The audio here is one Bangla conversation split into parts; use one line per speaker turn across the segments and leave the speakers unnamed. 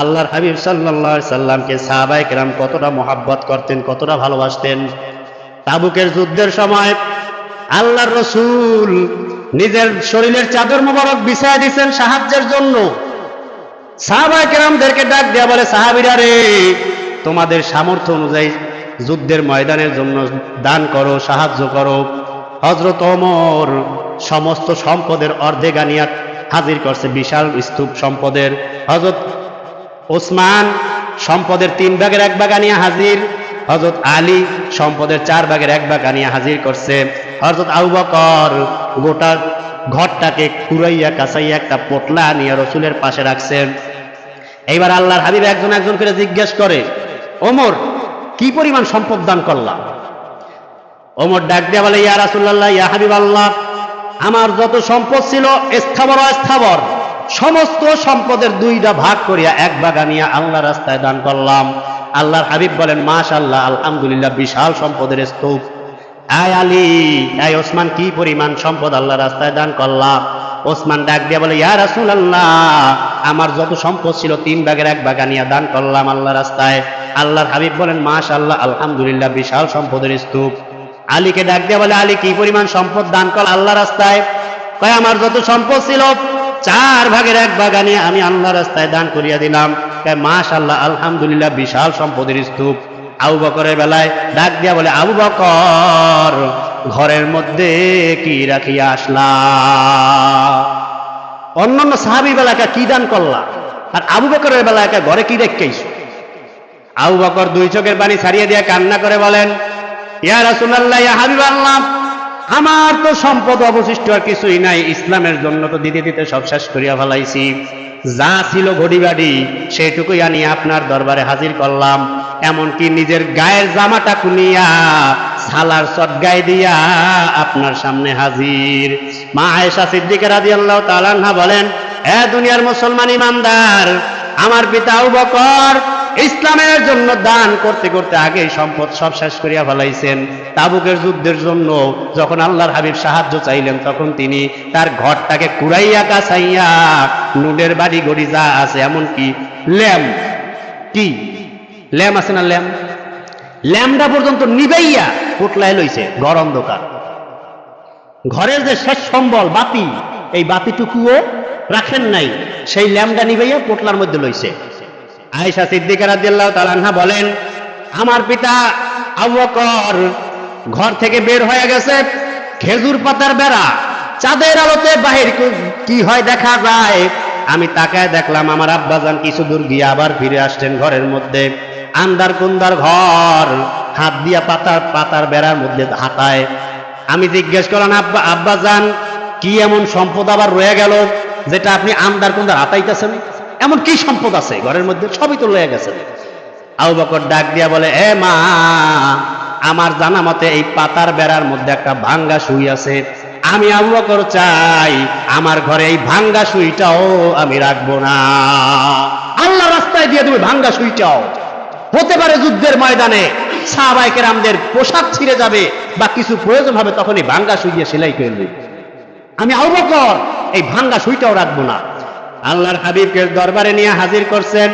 আল্লাহর হাবিব সাল্লাহ সাল্লামকে সাহাবাই কেরাম কতটা মহাব্বত করতেন, কতটা ভালোবাসতেন। তাবুকের যুদ্ধের সময় আল্লাহর রসুল নিজের শরীরের চাদর মোবারক বিছায় দিচ্ছেন সাহায্যের জন্য। সাহাবাই কেরামদেরকে ডাক দেয়া বলে, সাহাবিরা রে, তোমাদের সামর্থ্য অনুযায়ী যুদ্ধের ময়দানের জন্য দান করো, সাহায্য করো। হজরত ওমর সমস্ত সম্পদের অর্ধেক আনিয়া হাজির করছে, বিশাল স্তূপ সম্পদের। হজরত ওসমান সম্পদের তিন ভাগের এক ভাগ আনিয়া হাজির। হজরত আলী সম্পদের চার ভাগের এক ভাগ আনিয়া হাজির করছে। হজরত আবু বকর গোটা ঘরটাকে কুড়াইয়া কাছাইয়া একটা পোটলা আনিয়া রসুলের পাশে রাখছেন এইবার আল্লাহর হাবিব একজন একজন করে জিজ্ঞেস করে, ওমর, কি পরিমাণ সম্পদ দান করলাম? ওমর ডাক দেওয়া বলে, ইয়া রাসুল্লাহ ইয়া হাবিব আল্লাহ আমার যত সম্পদ ছিল স্থাবর অস্থাবর। সমস্ত সম্পদের দুইটা ভাগ করিয়া এক ভাগ আনিয়া আল্লাহ রাস্তায় দান করলাম। আল্লাহর হাবিব বলেন মাশ আল্লাহ আলহামদুলিল্লাহ, বিশাল সম্পদের স্তূপ। আয় আলী, আয় ওসমান, কি পরিমাণ সম্পদ আল্লাহ রাস্তায় দান করলাম? ওসমান ডাক দিয়া বলে, ইয়া রাসুল আল্লাহ আমার যত সম্পদ ছিল তিন ভাগের এক ভাগ আনিয়া দান করলাম আল্লাহ রাস্তায়। আল্লাহর হাবিব বলেন মাশ আল্লাহ আলহামদুলিল্লাহ, বিশাল সম্পদের স্তূপ। আলীকে ডাক দিয়া বলে, আলী, কি পরিমাণ সম্পদ দান কর আল্লাহ রাস্তায়? কয়, আমার যত সম্পদ ছিল চার ভাগের এক আনিয়ে আমি আল্লাহ রাস্তায় দান করিয়া দিলাম। কয় মাশ আল্লাহ আলহামদুলিল্লাহ, বিশাল সম্পদের স্তূপ। আবু বকরের বেলায় ডাক দিয়া বলে, আবু বকর, ঘরের মধ্যে কি রাখিয়া আসলা? অন্যান্য সাহাবি বেলাকে কি দান করলা? আর আবু বকরের বেলাকে ঘরে কি রেখেছ আবু বকর দুই চোখের পানি ছাড়িয়ে দিয়ে কান্না করে বলেন, ইয়া রাসূলুল্লাহ, ইয়া হাবিবাল্লাহ আমার তো সম্পদ অবশিষ্ট আর কিছুই নাই, ইসলামের জন্য তো দিতে দিতে সব শেষ করিয়া ফেলাইছি। যা ছিল ঘড়ি বাড়ি সেইটুকুই আনি আপনার দরবারে হাজির করলাম। এমনকি নিজের গায়ের জামাটা খুলিয়া সালার গায়ে দিয়া আপনার সামনে হাজির। মা আয়েশা সিদ্দিকা রাদিয়াল্লাহু আল্লাহ আনহা বলেন, এ দুনিয়ার মুসলমান ইমানদার, আমার পিতা বকর ইসলামের জন্য দান করতে করতে আগে সম্পদ সব শেষ করিয়া ফেলাইছেন। তাবুকের যুদ্ধের জন্য যখন আল্লাহর হাবিব সাহায্য চাইলেন, তখন তিনি তার ঘরটাকে কুড়াইয়া কাছাইয়া নুডের বাড়ি গড়ি যা আছে, এমনকি ল্যাম। কি? ল্যাম আছে না ল্যাম? ল্যামটা পর্যন্ত নিবেইয়া পোটলায় লইছে, ঘর অন্ধকার। ঘরের যে শেষ সম্বল, বাতি, এই বাতিটুকুও রাখেন নাই। সেই ল্যামটা নিবেইয়া পোটলার মধ্যে লইছে। আয়েশা সিদ্দিকা রাদিয়াল্লাহু তাআলা আনহা বলেন, আমার পিতা আবু বকর ঘর থেকে বের হয়ে গেছে। খেজুর পাতার বেড়া চাঁদের আলোতে বাহির কি হয় দেখা যায়? আমি তাকায় দেখলাম, আমার আব্বাজান কিছু দূর গিয়ে আবার ফিরে আসছেন ঘরের মধ্যে। আন্দার কুন্দার ঘর হাত দিয়া পাতার পাতার বেড়ার মধ্যে হাতায় আমি জিজ্ঞেস করলাম, আব্বা, আব্বাজান, কি এমন সম্পদ আবার রয়ে গেল যেটা আপনি আন্দার কুন্দার হাতাইতেছেন এমন কি সম্পদ আছে? ঘরের মধ্যে সবই তো লয়ে গেছে। আবু বকর ডাক দিয়া বলে, এ মা, আমার জানা মতে এই পাতার বেড়ার মধ্যে একটা ভাঙ্গা শুই আছে। আমি আবু বকর চাই আমার ঘরে এই ভাঙ্গা সুইটাও আমি রাখব না। আল্লাহ রাস্তায় দিয়ে তুমি ভাঙ্গা শুইটাও হতে পারে যুদ্ধের ময়দানে সাহাবাইকের আমাদের পোশাক ছিঁড়ে যাবে বা কিছু প্রয়োজন হবে তখনই ভাঙ্গা সুই দিয়ে সেলাই করে নেবে। আমি আবু বকর এই ভাঙ্গা শুইটাও রাখব না। আল্লাহর হাবিবকে দরবারে নিয়ে হাজির করছেন।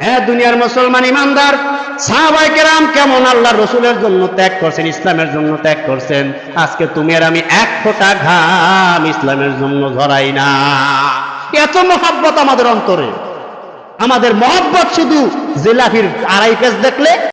হ্যাঁ দুনিয়ার মুসলমান ইমানদার সাহাবাই কেরাম কেমন আল্লাহর রসুলের জন্য ত্যাগ করছেন, ইসলামের জন্য ত্যাগ করছেন? আজকে তুমি আর আমি এক ফোঁটা ঘাম ইসলামের জন্য ঝরাই না। এত মহাব্বত আমাদের অন্তরে। আমাদের মহব্বত শুধু জিলাফির আড়াই পেজ দেখলে